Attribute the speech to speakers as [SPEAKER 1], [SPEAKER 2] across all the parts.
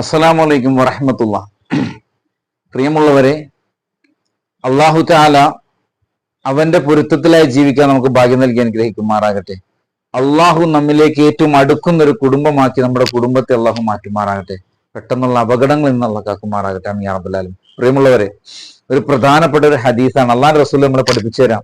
[SPEAKER 1] അസ്സലാമലൈക്കും വറഹമത്തുള്ള. പ്രിയമുള്ളവരെ അള്ളാഹു താല അവന്റെ പൊരുത്തത്തിലായി ജീവിക്കാൻ നമുക്ക് ഭാഗ്യം നൽകി അനുഗ്രഹിക്കുമാറാകട്ടെ. അള്ളാഹു നമ്മിലേക്ക് ഏറ്റവും അടുക്കുന്ന ഒരു കുടുംബമാക്കി നമ്മുടെ കുടുംബത്തെ അള്ളാഹു മാറ്റുമാറാകട്ടെ. പെട്ടെന്നുള്ള അപകടങ്ങളിൽ നിന്ന് അള്ളാഹ് കാക്കുമാറാകട്ടെ അമിയാ റബ്ബുലാലും പ്രിയമുള്ളവരെ ഒരു പ്രധാനപ്പെട്ട ഒരു ഹദീസാണ്. അള്ളാഹ് റസൂൽ നമ്മളെ പഠിപ്പിച്ചു തരാം.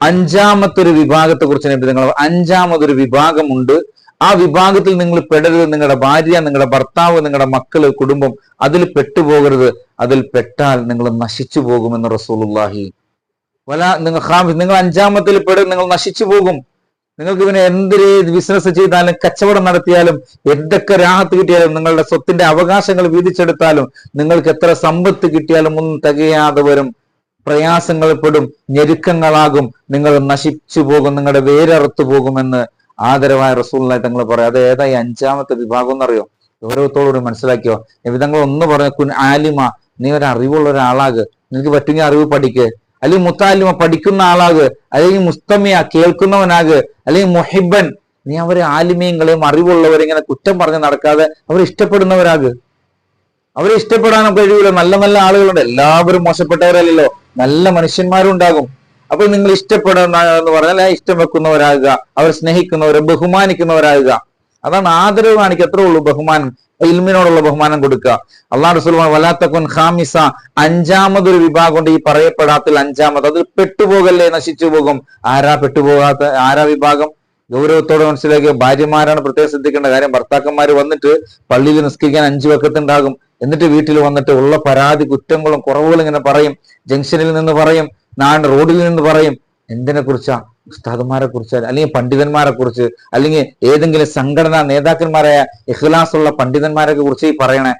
[SPEAKER 1] അഞ്ചാമത്തെ ഒരു വിഭാഗത്തെ കുറിച്ച് നിങ്ങൾ അഞ്ചാമതൊരു വിഭാഗമുണ്ട് ആ വിഭാഗത്തിൽ നിങ്ങൾ പെടരുത്. നിങ്ങളുടെ ഭാര്യ നിങ്ങളുടെ ഭർത്താവ് നിങ്ങളുടെ മക്കൾ കുടുംബം അതിൽ പെട്ടുപോകരുത്. അതിൽ പെട്ടാൽ നിങ്ങൾ നശിച്ചു പോകുമെന്ന് റസൂലുള്ളാഹി. വല നിങ്ങൾ നിങ്ങൾ അഞ്ചാമത്തിൽ പെടും നിങ്ങൾ നശിച്ചു പോകും. നിങ്ങൾക്ക് പിന്നെ എന്തൊരു ബിസിനസ് ചെയ്താലും കച്ചവടം നടത്തിയാലും എന്തൊക്കെ രാഹത്ത് കിട്ടിയാലും നിങ്ങളുടെ സ്വത്തിന്റെ അവകാശങ്ങൾ വീതിച്ചെടുത്താലും നിങ്ങൾക്ക് എത്ര സമ്പത്ത് കിട്ടിയാലും ഒന്നും തികയാതെ വരും. പ്രയാസങ്ങൾ പെടും ഞെരുക്കങ്ങളാകും. നിങ്ങൾ നശിച്ചു പോകും നിങ്ങളുടെ വേരറുത്തു പോകുമെന്ന് ആദരവായ റസൂലിനായി തങ്ങൾ പറയാം അത് ഏതാ ഈ അഞ്ചാമത്തെ വിഭാഗം എന്നറിയോ? ഗൗരവത്തോടുകൂടി മനസ്സിലാക്കിയോ? എവിധങ്ങൾ ഒന്ന് പറഞ്ഞു കുൻ ആലിമ നീ ഒരു അറിവുള്ള ഒരാളാക്. നിനക്ക് പറ്റുമെങ്കിൽ അറിവ് പഠിക്ക്. അല്ലെങ്കിൽ മുത്താലിമ പഠിക്കുന്ന ആളാക്. അല്ലെങ്കിൽ മുസ്തമിയ കേൾക്കുന്നവനാക്. അല്ലെങ്കിൽ മൊഹിബൻ നീ അവരെ ആലിമയങ്ങളെയും അറിവുള്ളവരെ ഇങ്ങനെ കുറ്റം പറഞ്ഞ് നടക്കാതെ അവരെ ഇഷ്ടപ്പെടുന്നവരാക്. അവരെ ഇഷ്ടപ്പെടാനും കഴിയൂല. നല്ല നല്ല ആളുകളുണ്ട്. എല്ലാവരും മോശപ്പെട്ടവരല്ലല്ലോ. നല്ല മനുഷ്യന്മാരും ഉണ്ടാകും. അപ്പോൾ നിങ്ങൾ ഇഷ്ടപ്പെടുന്ന എന്ന് പറഞ്ഞാൽ ഇഷ്ടം വെക്കുന്നവരാകുക അവർ സ്നേഹിക്കുന്നവരെ ബഹുമാനിക്കുന്നവരാകുക. അതാണ് ആദരവ് കാണിക്കുക. എത്ര ഉള്ളൂ ബഹുമാനം. ഇൽമിനോടുള്ള ബഹുമാനം കൊടുക്കുക. അള്ളാഹു റസൂൽ വലാത്തക്കുൻ ഖാമിസ. അഞ്ചാമതൊരു വിഭാഗം ഉണ്ട് ഈ പറയപ്പെടാത്തിൽ അഞ്ചാമത്. അതിൽ പെട്ടുപോകല്ലേ നശിച്ചു പോകും. ആരാ പെട്ടുപോകാത്ത ആരാ വിഭാഗം? ഗൗരവത്തോടെ മനസ്സിലാക്കിയ ഭാര്യമാരാണ് പ്രത്യേകം ശ്രദ്ധിക്കേണ്ട കാര്യം. ഭർത്താക്കന്മാർ വന്നിട്ട് പള്ളിയിൽ നിസ്കരിക്കാൻ അഞ്ചു വക്കത്തുണ്ടാകും എന്നിട്ട് വീട്ടിൽ വന്നിട്ട് ഉള്ള പരാതി കുറ്റങ്ങളും കുറവുകളും ഇങ്ങനെ പറയും. ജംഗ്ഷനിൽ നിന്ന് പറയും. നാട് റോഡിൽ നിന്ന് പറയും എന്തിനെ കുറിച്ചാ ഉസ്താദന്മാരെ കുറിച്ച് അല്ലെങ്കിൽ പണ്ഡിതന്മാരെ കുറിച്ച് അല്ലെങ്കിൽ ഏതെങ്കിലും സംഘടനാ നേതാക്കന്മാരായ ഇഖ്ലാസ് ഉള്ള പണ്ഡിതന്മാരെ കുറിച്ച് ഈ പറയണേ.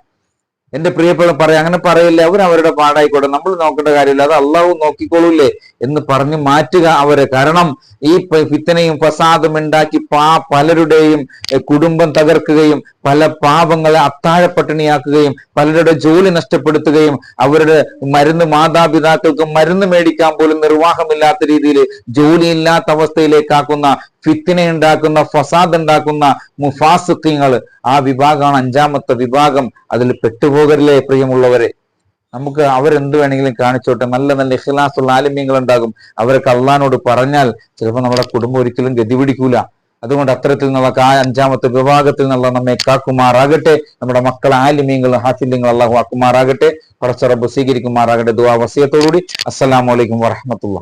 [SPEAKER 1] എന്റെ പ്രിയപ്പെട്ട പറയാം അങ്ങനെ പറയില്ല. അവർ അവരുടെ പാടായിക്കോട്ടെ. നമ്മൾ നോക്കേണ്ട കാര്യമില്ല. അത് അള്ളാഹു നോക്കിക്കോളൂല്ലേ എന്ന് പറഞ്ഞ് മാറ്റുക അവരെ. കാരണം ഈ ഫിത്തനയും ഫസാദും ഉണ്ടാക്കി പാ പലരുടെയും കുടുംബം തകർക്കുകയും പല പാപങ്ങളെ അത്താഴപ്പട്ടിണിയാക്കുകയും പലരുടെ ജോലി നഷ്ടപ്പെടുത്തുകയും അവരുടെ മരുന്ന് മാതാപിതാക്കൾക്ക് മരുന്ന് മേടിക്കാൻ പോലും നിർവാഹമില്ലാത്ത രീതിയിൽ ജോലിയില്ലാത്ത അവസ്ഥയിലേക്കാക്കുന്ന ഫിത്തിന ഉണ്ടാക്കുന്ന ഫസാദ് ഉണ്ടാക്കുന്ന മുഫാസുഖ്യങ്ങൾ ആ വിഭാഗമാണ് അഞ്ചാമത്തെ വിഭാഗം. അതിൽ പെട്ടുപോകരില്ലേ പ്രിയമുള്ളവരെ. നമുക്ക് അവരെന്ത് വേണമെങ്കിലും കാണിച്ചോട്ടെ. നല്ല നല്ല ഇഖ്ലാസുള്ള ആലിമ്യങ്ങൾ ഉണ്ടാകും അവരൊക്കെ അള്ളഹാനോട് പറഞ്ഞാൽ ചിലപ്പോൾ നമ്മുടെ കുടുംബം ഒരിക്കലും ഗതി പിടിക്കൂല. അതുകൊണ്ട് അത്തരത്തിൽ നിന്നുള്ള ആ അഞ്ചാമത്തെ വിഭാഗത്തിൽ നിന്നുള്ള നമ്മെ കാക്കുമാറാകട്ടെ. നമ്മുടെ മക്കളെ ആലിമ്യങ്ങൾ ഹാഫില്യങ്ങൾ അള്ളാഹു ആക്കുമാറാകട്ടെ. പടച്ചറബ് സ്വീകരിക്കുമാറാകട്ടെ. ദുവാ വസിയത്തോടുകൂടി. അസ്സലാമലൈക്കും വറഹമത്തുള്ള